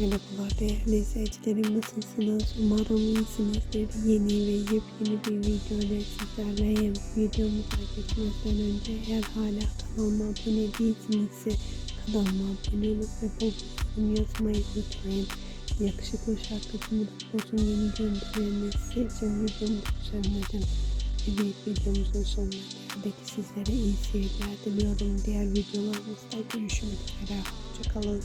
Merhabalar değerli izleyicilerim nasılsınız? Umarım iyisinizdir. Yeni ve yepyeni bir video ile sizlerleyim. Videomuza geçmeden önce eğer hala kanalıma abone değilsinizse kanalıma abone olup ve bol yazmayı unutmayın. Yakışıklı şarkıcı Murat Boz'un yeni görüntülerini sizler için videomu düzenledim. Evet videomuzun sonuna geldik. Sizlere iyi seyirler diliyorum. Diğer videolarımızda görüşmek üzere. Hoşçakalın.